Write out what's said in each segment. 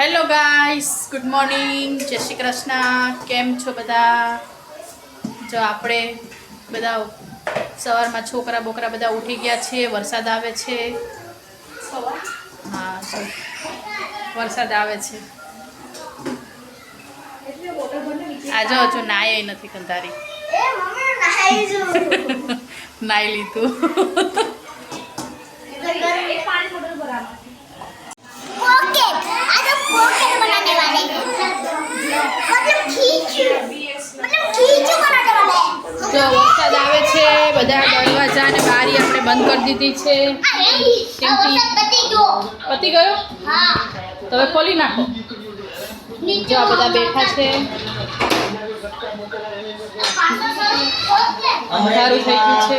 Hello guys good morning જય શ્રી કૃષ્ણ. કેમ છો બધા? જો આપણે બધા સવારમાં છોકરા બોકરા બધા ઉઠી ગયા છે. વરસાદ આવે છે. હા જો વરસાદ આવે છે. આજે હજુ નાય નથી કંધારી. એ મમ્મી નહાઈ જો. નાઈ લીધું. पानी बोतल भरा पॉकेट आज पॉकेट बनाने वाले हैं मतलब खींच मतलब खींच बनाने वाले हैं જો વરસાદ આવે છે બધા દરવાજા અને બારી આપણે બંધ કરી દીધી છે अरे કેમ કે- सब बत्ती दो પતી ગયો हाँ તો હવે ખોલી નાખો नीचे જો આ બધા બેઠા છે અંધારું થઈ ગયું છે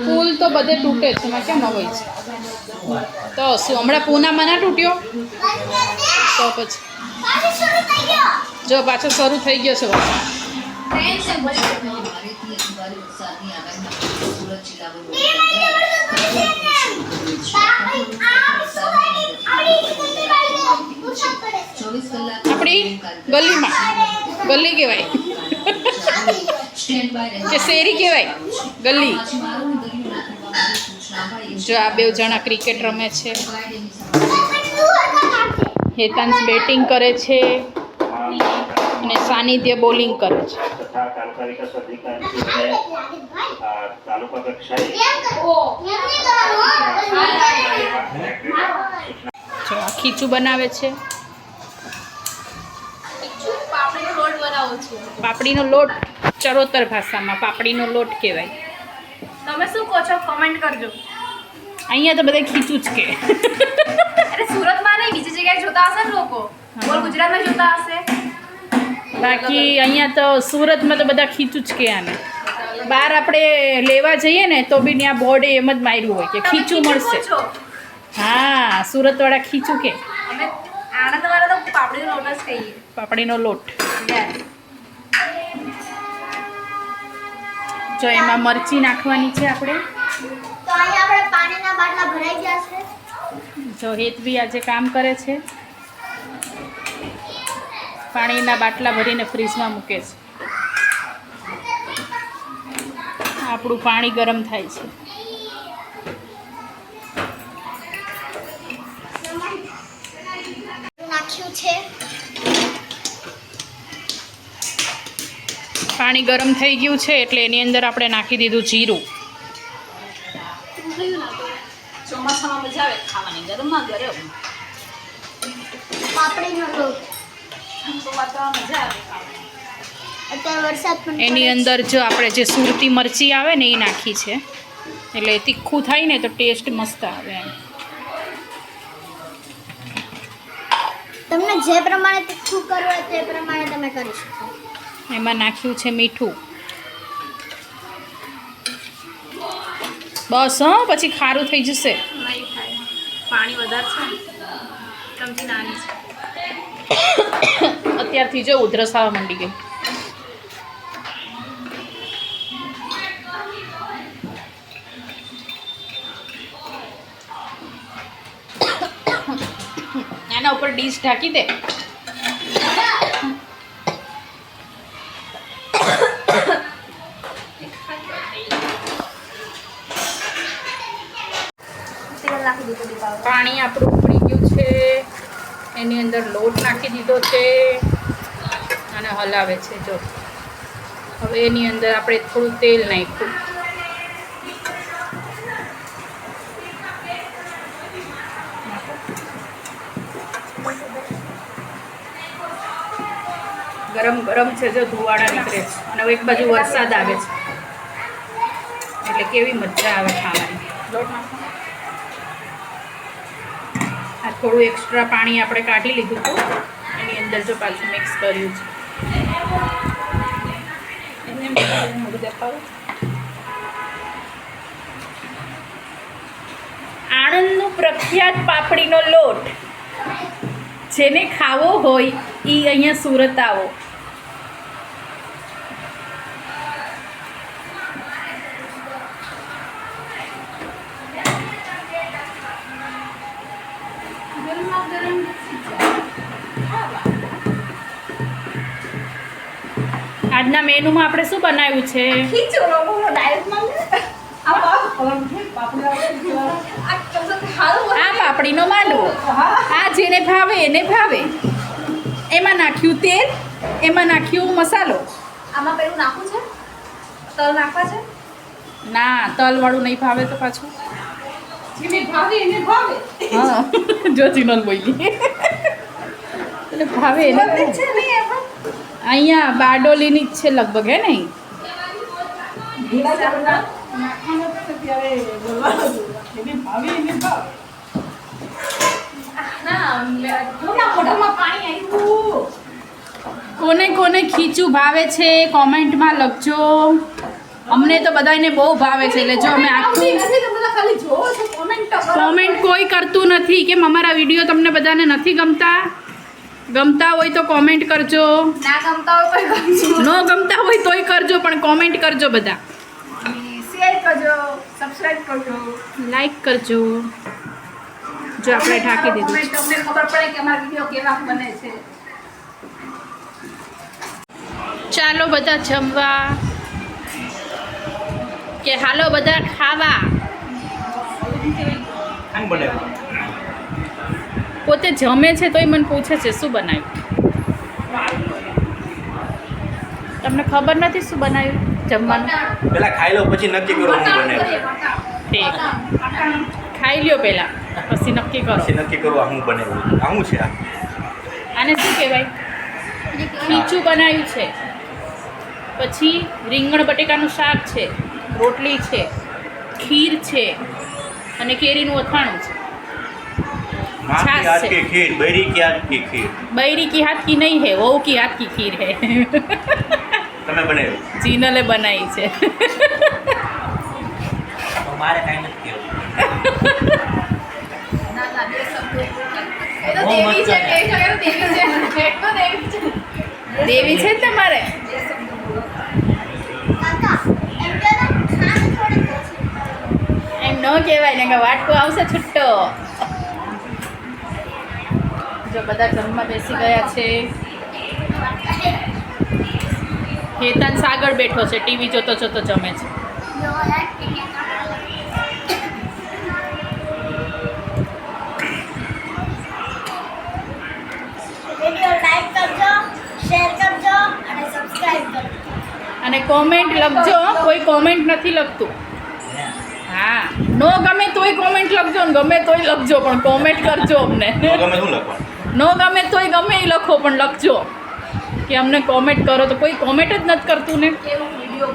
પુલ તો બધે તૂટે છે એમાં કેમ હોય છે તો શું હમણાં પૂનામાં ના તૂટ્યો તો પછી જો પાછો શરૂ થઈ ગયો છે આપણી ગલીમાં ગલી કહેવાય કે શેરી કહેવાય, ગલી. જો આ બે જણા ક્રિકેટ રમે છે. હેતાંશ બેટિંગ કરે છે અને સાનિધ્ય બોલિંગ કરે છે. જો આ ખીચું બનાવે છે. પાપડીનો લોટ ચરોતર ભાષામાં પાપડીનો લોટ કહેવાય. તમે શું કહો છો? કમેન્ટ કરજો. અહીંયા તો બધા ખીચું જ કે. અરે સુરતમાં નહીં બીજી જગ્યાએ જોતા હશે ને લોકો? બોલ ગુજરાતમાં જોતા હશે? બાકી અહીંયા તો સુરતમાં તો બધા ખીચું જ કે આને. બહાર આપણે લેવા જઈએ ને તો બી ત્યાં બોર્ડે એમ જ માર્યું હોય કે ખીચું મળશે. હા સુરતવાળા ખીચું કે. આનંદ વાળા તો પાપડીનો લોટ જ એમાં મરચી નાખવાની છે આપણે. તો આપણે પાણીના બાટલા ભરાઈ ગયા છે. જો હેતવી આજે કામ કરે છે. પાણીના બાટલા ભરીને ફ્રીજમાં મૂકે છે. આપણું પાણી ગરમ થાય છે. પાણી ગરમ થઈ ગયું છે એટલે એની અંદર આપણે નાખી દીધું જીરું. ચોમાસામાં મજા આવે ખાવાની ગરમમાં ગરમ એની અંદર જો આપણે જે સુરતી મરચી આવે ને એ નાખી છે. એટલે તીખું થાય ને તો ટેસ્ટ મસ્ત આવે એમ. તમને જે પ્રમાણે તીખું કરવું હોય તે પ્રમાણે તમે કરી શકો. એમાં નાખ્યું છે મીઠું. બસ હં પછી ખારું થઈ જશે. પાણી વધારે છે નાની છે. અત્યારથી જો ઉધરસ આવવા માંડી ગઈ. આના ઉપર ડીશ ઢાંકી દે. પાણી આપણું ઉકળી ગયું છે. એની અંદર લોટ નાખી દીધો છે અને હલાવે છે, જો. હવે એની અંદર આપણે થોડું તેલ નાખ્યું. ગરમ ગરમ છે, જો, ધુવાડા નીકળે છે. અને એક બાજુ વરસાદ આવે છે. એટલે કેવી મજા આવે ખાવાની. થોડું એક્સ્ટ્રા પાણી આપણે કાઢી લીધું હતું. એની અંદર જો પાછું મિક્સ કર્યું છે. આણંદનું પ્રખ્યાત પાપડીનો લોટ. જેને ખાવો હોય એ અહીંયા સુરત આવો. આજના મેનુમાં આપણે શું બનાવ્યું છે? આ પાપડીનો માંડવો. આ જેને ભાવે એને ભાવે. એમાં નાખ્યું તેલ એમાં નાખ્યું મસાલો. આમાં પેલું નાખવું છે? તલ નાખવા છે? ના તલવાળું નહીં ભાવે તો પાછું. જેને ભાવે એને ભાવે. હા. જો ચિનલ બોલી. એટલે ભાવે એને અહીંયા બારડોલીની જ છે લગભગ હે નહીં? કોને કોને ખીચું ભાવે છે કોમેન્ટમાં લખજો. અમને તો બધાને બહુ ભાવે છે એટલે જો અમે આખું કોમેન્ટ કોઈ કરતું નથી કેમ અમારા વીડિયો તમને બધાને નથી ગમતા? ગમતા હોય તો કોમેન્ટ કરજો. ના ગમતા હોય તો ગમજો. ન ગમતા હોય તોય કરજો પણ કોમેન્ટ કરજો બધા. શેર કરજો સબસ્ક્રાઇબ કરજો. લાઈક કરજો. જો આપણે ઢાંકી દીધું. તમને ખબર પડે કે અમારા વીડિયો કેવા બને છે. ચાલો બધા જમવા. કે હાલો બધા ખાવા. પોતે જમે છે તોય મને પૂછે છે શું બનાવ્યું? તમને ખબર નથી શું બનાવ્યું જમવાનું? પેલા ખાઈ લો પછી નક્કી કરો શું બનાવ્યું. ઠીક. ખાઈ લ્યો પહેલાં પછી નક્કી કરો. પછી નક્કી કરો આ હું બનાવ્યું. આ હું છે આ? આને શું કહેવાય? ખીચું બનાવ્યું છે. પછી રીંગણ બટેકાનું શાક છે રોટલી છે ખીર છે અને કેરીનું અથાણું છે. छाछ हाथ से। की खीर बैरी की हाथ की खीर बैरी की हाथ की नहीं है वहू की हाथ की खीर है તમે બનાવ્યું જીનલે બનાવી છે મારે કાંઈ નથી કહેવું ના ના બે શબ્દો એ તો દેવી છે કે છે કે દેવી છે એક તો દેવી છે દેવી છે ને તમારે બે શબ્દો બોલો કાકા એમ કે ને ખાંડ થોડી ઓછી એમ ન કહેવાય ને કે વાટકો આવશે છૂટ્ટો જો બધા જમવા બેસી ગયા છે. હેતન સાગર બેઠો છે ટીવી જોતો જોતો જમે છે. જો યાર ટીકે વિડિયો લાઈક કરજો શેર કરજો અને સબસ્ક્રાઇબ કરજો. અને કોમેન્ટ લખજો કોઈ કોમેન્ટ નથી લખતું. હા નો ગમે તોય કોમેન્ટ લખજો ને ગમે તોય લખજો પણ કોમેન્ટ કરજો અમને. ગમે શું લખવાનું. ન ગમે તોય ગમે એ લખો પણ લખજો. કે અમને કોમેન્ટ કરો તો કોઈ કોમેન્ટ જ નથી કરતું ને. કેવો વીડિયો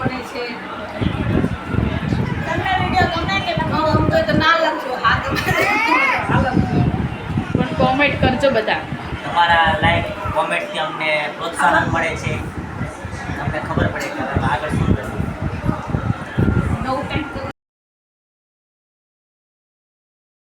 પણ કોમેન્ટ કરજો બધા. તમારા લાઈક કોમેન્ટથી અમને પ્રોત્સાહન મળે છે. તમને ખબર પડે કે આગળ શું